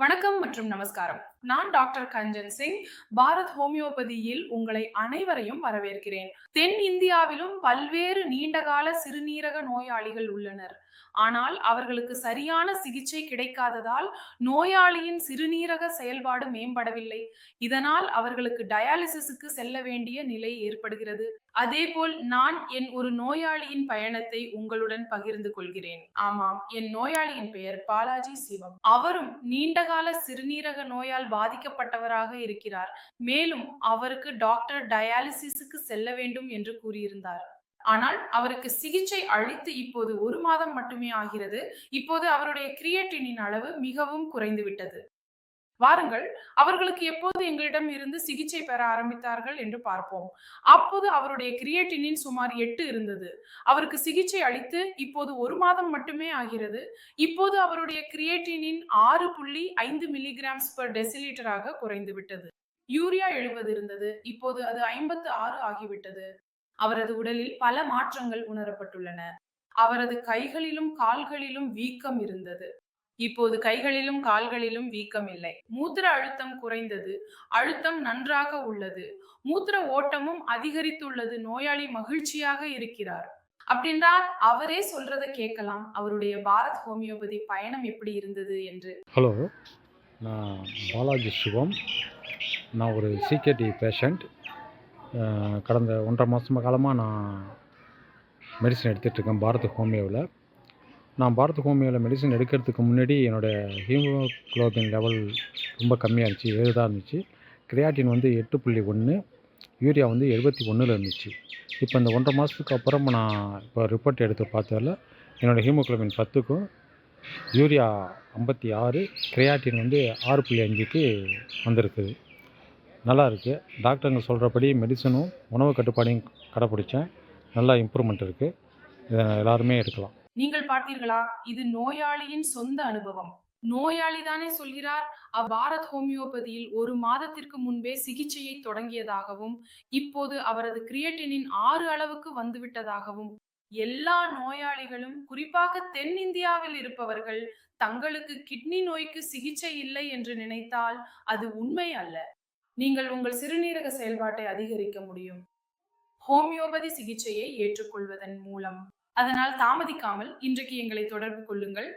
வணக்கம் மற்றும் நமஸ்காரம். நான் டாக்டர் கஞ்சன் சிங் பாரத் ஹோமியோபதியில் உங்களை அனைவரையும் வரவேற்கிறேன். தென் இந்தியாவிலும் பல்வேறு நீண்டகால சிறுநீரக நோயாளிகள் உள்ளனர். ஆனால் அவர்களுக்கு சரியான சிகிச்சை கிடைக்காததால் நோயாளியின் சிறுநீரக செயல்பாடு மேம்படவில்லை. இதனால் அவர்களுக்கு டயாலிசிஸுக்கு செல்ல வேண்டிய நிலை ஏற்படுகிறது. அதேபோல் நான் என் ஒரு நோயாளியின் பயணத்தை உங்களுடன் பகிர்ந்து கொள்கிறேன். ஆமாம் என் நோயாளியின் பெயர் பாலாஜி சிவம். அவரும் நீண்டகால சிறுநீரக நோயால் பாதிக்கப்பட்டவராக இருக்கிறார். மேலும் அவருக்கு டாக்டர் டயாலிசிஸுக்கு செல்ல வேண்டும் என்று கூறியிருந்தார். ஆனால் அவருக்கு சிகிச்சை அளித்து இப்போது ஒரு மாதம் மட்டுமே ஆகிறது. இப்போது அவருடைய கிரியேட்டினின் அளவு மிகவும் குறைந்து விட்டது. வாருங்கள் அவர்களுக்கு எப்போது எங்களிடம் இருந்து சிகிச்சை பெற ஆரம்பித்தார்கள் என்று பார்ப்போம். அப்போது அவருடைய கிரியேட்டினின் சுமார் எட்டு இருந்தது. அவருக்கு சிகிச்சை அளித்து இப்போது ஒரு மாதம் மட்டுமே ஆகிறது. இப்போது அவருடைய கிரியேட்டினின் ஆறு புள்ளி ஐந்து மில்லிகிராம்ஸ் பர் டெசிலிட்டராக குறைந்து விட்டது. யூரியா எழுபது இருந்தது. இப்போது அது ஐம்பத்து ஆறு ஆகிவிட்டது. அவரது உடலில் பல மாற்றங்கள் உணரப்பட்டுள்ளன. அவரது கைகளிலும் கால்களிலும் வீக்கம் இருந்தது. இப்போது கைகளிலும் கால்களிலும் வீக்கம் இல்லை. மூத்திர அழுத்தம் குறைந்தது. அழுத்தம் நன்றாக உள்ளது. மூத்திர ஓட்டமும் அதிகரித்துள்ளது. நோயாளி மகிழ்ச்சியாக இருக்கிறார். அப்படின்றால் அவரே சொல்றதை கேட்கலாம். அவருடைய பாரத் ஹோமியோபதி பயணம் எப்படி இருந்தது என்று. ஹலோ நான் பாலாஜி சிவம் நான் ஒரு சிகேடி பேஷண்ட் கடந்த ஒன்றரை மாதம் காலமாக நான் மெடிசன் எடுத்துகிட்ருக்கேன் பாரத் ஹோமியோவில் நான் பாரத் ஹோமியோவில் மெடிசன் எடுக்கிறதுக்கு முன்னாடி என்னோடய ஹீமோக்ளோபின் லெவல் ரொம்ப கம்மியாக இருந்துச்சு ஏழு தான் இருந்துச்சு. கிரியாட்டின் வந்து எட்டு புள்ளி ஒன்று யூரியா வந்து எழுபத்தி ஒன்றில் இருந்துச்சு. இப்போ இந்த ஒன்றரை மாதத்துக்கு அப்புறம் நான் இப்போ ரிப்போர்ட் எடுத்து பார்த்ததில் என்னோடய ஹீமோக்ளோபின் பத்துக்கும் யூரியா ஐம்பத்தி ஆறு கிரியாட்டின் வந்து ஆறு புள்ளி அஞ்சுக்கு வந்திருக்குது. நல்லா இருக்குது டாக்டருங்க சொல்கிறபடி மெடிசனும் உணவு கட்டுப்பாடையும் கடைப்பிடிச்சேன். நல்லா இம்ப்ரூவ்மெண்ட் இருக்குது இதை எல்லாருமே எடுக்கலாம். நீங்கள் பார்த்தீர்களா? இது நோயாளியின் சொந்த அனுபவம். நோயாளி தானே சொல்கிறார் பாரத் ஹோமியோபதியில் ஒரு மாதத்திற்கு முன்பே சிகிச்சையை தொடங்கியதாகவும் இப்போது அவரது கிரியேட்டினின் ஆறு அளவுக்கு வந்துவிட்டதாகவும். எல்லா நோயாளிகளும் குறிப்பாக தென்னிந்தியாவில் இருப்பவர்கள் தங்களுக்கு கிட்னி நோய்க்கு சிகிச்சை இல்லை என்று நினைத்தால் அது உண்மை அல்ல. நீங்கள் உங்கள் சிறுநீரக செயல்பாட்டை அதிகரிக்க முடியும். ஹோமியோபதி சிகிச்சையை ஏற்றுக்கொள்வதன் மூலம். அதனால் தாமதிக்காமல் இன்றைக்கு எங்களை தொடர்பு கொள்ளுங்கள்.